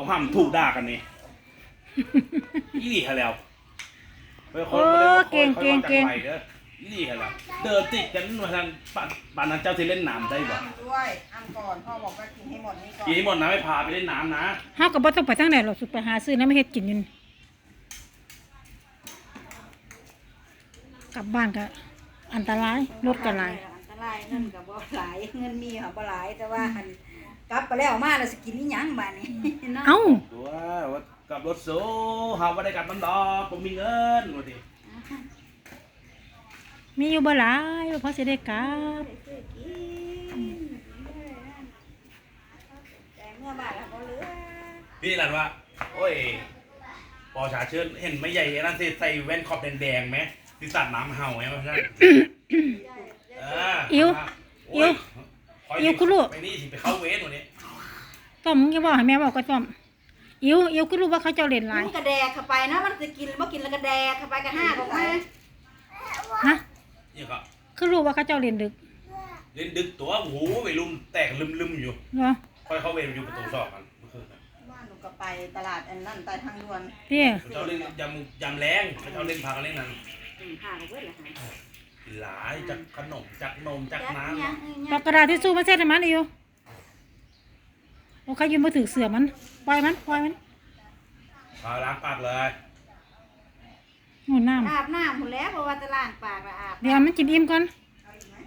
เอาห้ามถูกด่ากันนี่อีนี่ฮะแล้วไปคนโอ้บ่ได้ว่าเก่งคอยเก่งว่าจัไว้เด้ออีนี่ฮะแล้วเดินติดกันมาทางปานปานนั้นเจ้าที่เล่นน้ำได้บ่ด้วยอันก่อน พ่อบอกว่ากินให้หมดนี่ก่อนกี่หมดนะไม่พาไปเล่นน้ำนะเฮาก็บ่ต้องไปทางไหนหรอกสุไปหาซื้อน้ำไม่เฮ็ดกินอยู่นี่กลับบ้านก็อันตรายรถก็หลาย อันตรายเงินกับบ่หลายเงินมีค่ะบ่หลายแต่ว่าหัน กลับไปแล้วมาแล้วสิกินนี่ยังบ้านนี้เนาะเอ้าตัวว่ากับรถโซ่หาว่าได้กลับมันดอกผมมีเงินว่าดิมีอยู่บ่หลายเพราะสิได้กลับซื้อกินแต่เมื่อบ้านแล้วก็เหลือพี่หลันว่าโอ้ยปอชาเชิญเห็นไม่ใหญ่นั่นสิใส่แว่นขอบแดงๆไหมที่สัตว์น้ำเห่าไหมว่าใช่เอออิ๋วโอ้ยขอิ๋วคุณลูกไปนี่สิไปเข้าเวรวันนี้ต้อมมึงจะบอกให้แม่บอกก็ต้อมอิ๋วอิ๋วก็รู้ว่าเขาเจ้าเล่นหลายมันกระแดกเข้าไปนะมันจะกินบ่กินแล้วกระแดกเข้าไปกระห้าออกมาฮะนี่ก็คือรู้ว่าเขาเจ้าเล่นดึก เล่นดึกตัวโอ้โหไปลุมแตกลืมๆอยู่เนาะค่อยเข้าเวรอยู่ประตูสองกันเมื่อคืนน่ะบ้านหนูก็ไปตลาดอันนั้นใต้ทางด่วนเตี้ยเขาเจ้าเล่นยำยำแรงเขาเจ้าเล่นพากันเล่นนั้นอืมหาเบิดเลยค่ะ หลายจากขนมจากนมจากน้ยังปากกระดาษที่สู้มาเซ็ตให้มันอิ๋วโอ้เขายืมมาถือเสือมัน ปล่อยมัน ปล่อยมันำพาล้างปากเลยหมุนน้อาบน้ำหมดแล้วเพราะว่าจะล้างปากแล้วอาบำเดี๋ยวมันกินอิ่มก่อน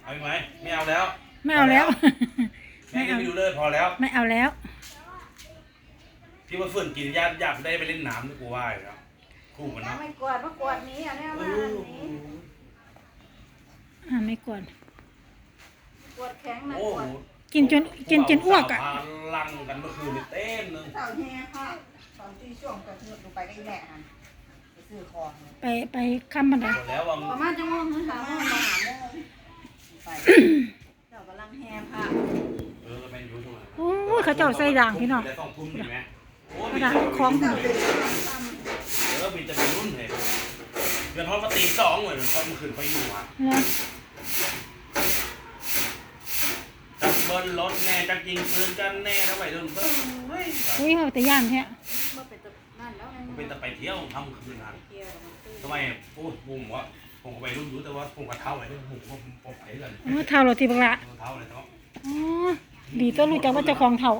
เอาอีกไหมไม่เอาแล้วไม่เอาแล้วแม่ก็ไม่ดูเลยพอแล้ว ไม่เอาแล้วที่ว่าเฟื่อนกินญาติอยากได้ไปเล่นน้ำนี่กูว่าอยู่แล้วคู่มันแล้นะวไม่กวาดมากวาดนี้เอาแน่เอมาอนี้ อ่าไม่กวนกวาดแข็งนะโอ้กวาโหดกินจนกินจนอ้วกอะ พาลังกันเมื่อคืนนี่เต็มเลยเต่าแห่ค่ะตอนที่ช่วงจะเงือกลงไปก็อีแหละหันไปซื้อของไปไปค้ำมันไดหมดแล้วว่าประมาณจังโมงถึงสามโมงมาหาโมงไปเจ้ากำลังแห่ผ้าเออแม่งอยู่ช่วงไหนโอ้ยเขาเจ้าใส่ด่างพี่น้องได้ต้องทุ่มเห็นไหมโอ้กระดาษของเออมีแต่เป็นรุ่นเห็นเดือนทอดมาตีสองเหมือนทอดเมื่อคืนเขาอยู่อะเนาะจักเบิ้ลรถแน่จักยิงปืนกันแน่แล้วไปรุ่นเบิ้ลเฮ้ยอุ้ยเขาแต่ย่านแท้มื่อเป็นตันั่นแล้วไงเป็นแต่ไปเที่ยวทำคืนนั้นทำไมโอ้ยผมว่าผมก็ไปรุ่นรู้แต่ว่าผมกับเท้าไว้ด้วยผมก็ผมไปกันโอ้เท่าโรตีบักละเท้าเลยเนาะอ๋อดีตัวรู้จักว่าเจ้าของเท่า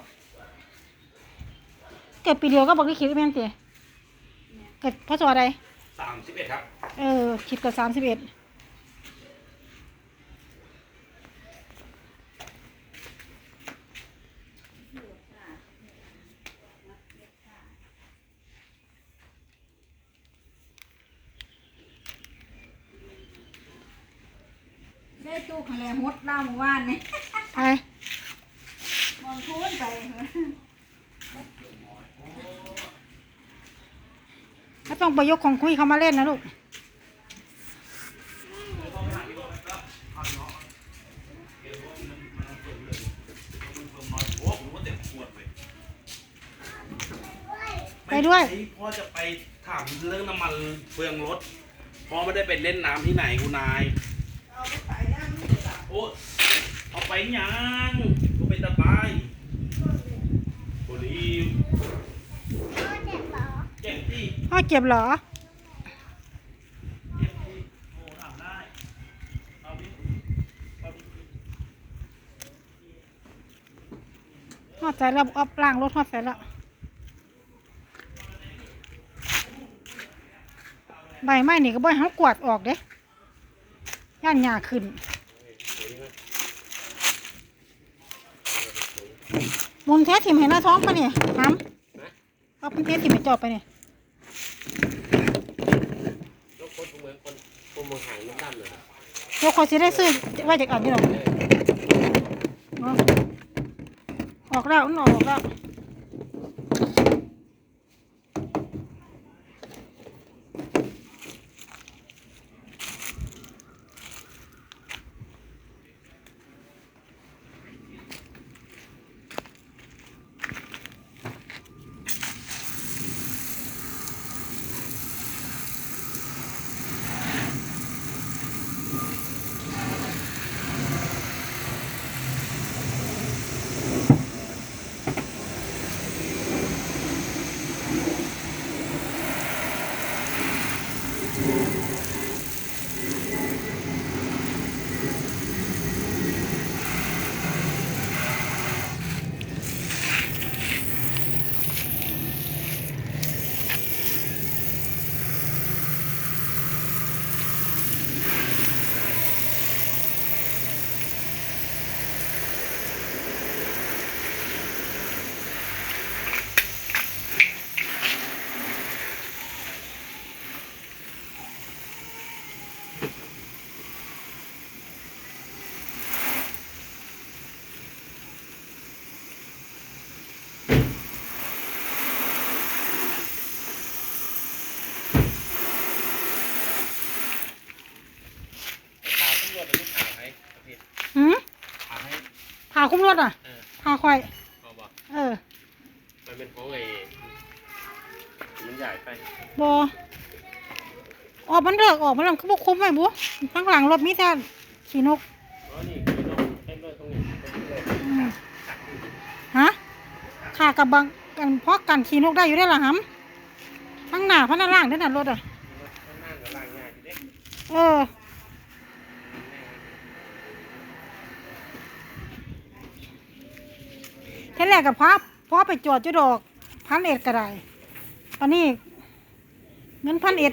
เกิดปีเดียวก็บอกได้คิดแม่นเตี๋ยเกิดพศอะไรสามสิบเอ็ดครับ เออคิดก็สามสิบเอ็ด ได้ตู้คะแนนฮดเล่าเมื่อวานนี่ไปมองคุ้นไปถ้าต้องไปยกของคุยเขามาเล่นนะลูกโอ้ผมว่าเต็มขวดเลยไปด้วยม่ใช่พ่อจะไปถามเรื่องน้ำมันเฟืองรถพ่อไม่ได้ไปเล่นน้ำที่ไหนคุณนายเอาไปใส่น้ำนี่ล่ะโอ้เอาไปยังก็เป็นตะไบโอ้ลีเจ็บที่พ่อเจ็บเหรอ เจ็บที่โอ้ทำได้เอาดิเอาดิฮอดใส่แล้วเอาล่างรถฮอดใส่แล้วใบไม้นี่ก็บ่ให้เขากวาดออกเด้ย่านหญ้าขึ้น มุนแท้ถิ่มเห็นหน้าท้องปะเนี่ยถามเอาเป็นแท้ถิ่มไปจอบไปเนี่ยแล้วคนเมืองคนคนเมืองหายมันดำเลยเราขอสิได้ซื้อไว่าจากอันนี้หรอออกแล้วนออกแล้ว คุ้มรถอะเออพาควายเอาบ่เออมันเป็นของไอ้มันใหญ่ไปบอออกมันเลิกออกมันเลิกเขาบอกคุ้มไว้บุข้างหลังรถมีแต่ขี่นกอ๋อนี่คือต้องเต็มเลยตรงนี้ตรงนี้เลยอืมฮะขากับบังกันเพราะกันขี่นกได้อยู่ได้หรอฮัมทั้งหน้าพันด้าล่างได้น่ะรถอะ ข้างหน้ากับล่างง่ายทีเด็กเออ เท่แรกกับพับพอไปจอดจุดดอกพันเอ็ดก็ได้ตอนนี้เงินพันเอ็ด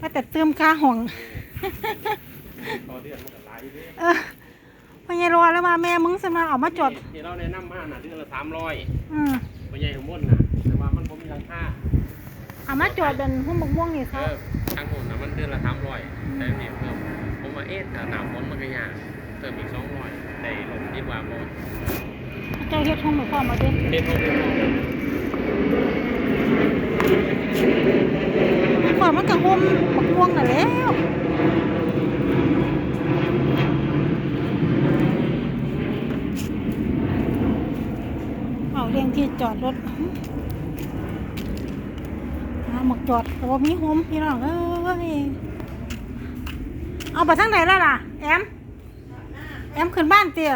ก็แต่เติมค่าห้องต่อเดือนมันก็หลายเด้เออพญารอแล้วมาแม่มึงสมาเอามาจอดที่เราแนะนำมาน่ะเดือนละสามร้อยอืมตัวใหญ่ของมดน่ะแต่ว่ามันบ่มีราคาเอามาจอดเป็นหุ้มบกม่วงนี่เอเขาอทางผมน่ะมันเดือนละสามร้อยแต่เนี่ยเพิ่มผมว่าเอ๊ะถ้าหนาวฝนมันก็ยากเติมอีกสองร้อยได้ลงดีกว่าบ่ เจ้าเฮ็ดห้องหนูพ่อมาดิเด็ดผมเด็ดผมพ่อมันก็หุ้มบกม่วงน่ะแล้วเอาเรียงที่จอดรถหาหมกจอดแต่ว่ามีโฮมพี่น้องเอ้ยเอาไปทางไหนแล้วล่ะ แอม แอมขึ้นบ้านเตี้ย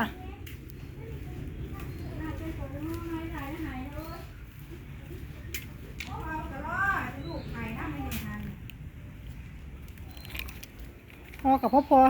อกับพ่อพอ